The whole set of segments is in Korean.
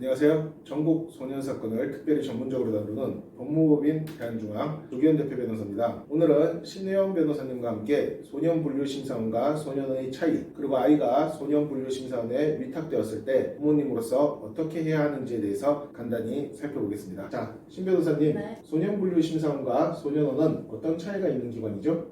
안녕하세요. 전국 소년 사건을 특별히 전문적으로 다루는 법무법인 대한중앙 조기현 대표 변호사입니다. 오늘은 신혜영 변호사님과 함께 소년 분류 심사원과 소년의 차이 그리고 아이가 소년 분류 심사원에 위탁되었을 때 부모님으로서 어떻게 해야 하는지에 대해서 간단히 살펴보겠습니다. 자, 신 변호사님, 네. 소년 분류 심사원과 소년원은 어떤 차이가 있는 기관이죠?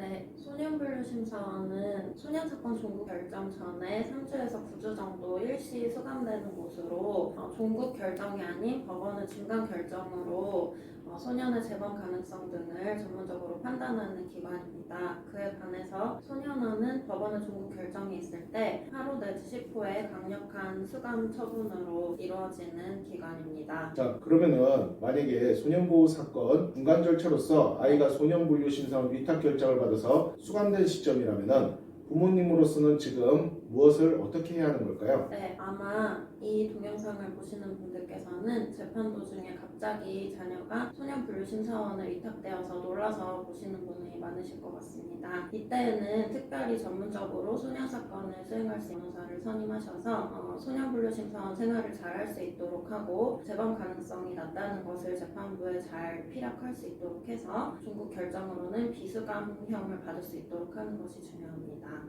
네, 소년분류 심사원은 소년 사건 종국 결정 전에 3주에서 9주 정도 일시 수감되는 곳으로 어, 종국 결정이 아닌 법원의 중간 결정으로 어, 소년의 재범 가능성 등을 전문적으로 판단하는 기관입니다. 그에 반해서 소년원은 법원의 종국 결정이 있을 때 하루 내지 10호의 강력한 수감 처분으로 이루어지는 기관입니다. 자 그러면은 만약에 소년보호 사건 중간 절차로서 아이가 소년분류 심사원 위탁 결정을 받아서 수감된 시점이라면은 부모님으로서는 지금 무엇을 어떻게 해야 하는 걸까요? 네, 아마 이 동영상을 보시는 분들께서는 재판 도중에 갑자기 자녀가 소년분류심사원에 위탁되어서 놀라서 보시는 분이 많으실 것 같습니다. 이때에는 특별히 전문적으로 소년 사건을 수행할 수 있는 변호사를 선임하셔서 어, 소년분류 심사원 생활을 잘 할 수 있도록 하고 재범 가능성이 낮다는 것을 재판부에 잘 피력할 수 있도록 해서 중국 결정으로는 비수감형을 받을 수 있도록 하는 것이 중요합니다.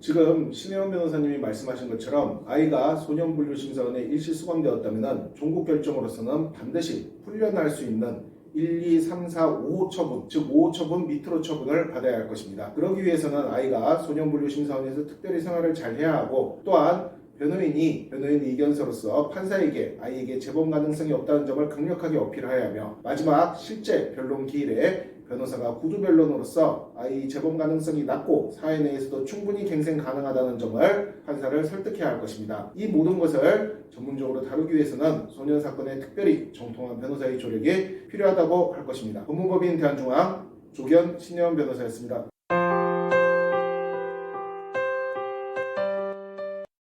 지금 신혜원 변호사님이 말씀하신 것처럼 아이가 소년분류 심사원에 일시 수감되었다면 종국 결정으로서는 반드시 풀려날 수 있는 1, 2, 3, 4, 5 처분, 즉 5 처분 밑으로 처분을 받아야 할 것입니다. 그러기 위해서는 아이가 소년분류 심사원에서 특별히 생활을 잘 해야 하고 또한 변호인이 변호인 의견서로서 판사에게 아이에게 재범 가능성이 없다는 점을 강력하게 어필해야 하며 마지막 실제 변론 기일에 변호사가 구두 변론으로서 아이 재범 가능성이 낮고 사회 내에서도 충분히 갱생 가능하다는 점을 판사를 설득해야 할 것입니다. 이 모든 것을 전문적으로 다루기 위해서는 소년 사건에 특별히 정통한 변호사의 조력이 필요하다고 할 것입니다. 법무법인 대한중앙 조견 신혜원 변호사였습니다.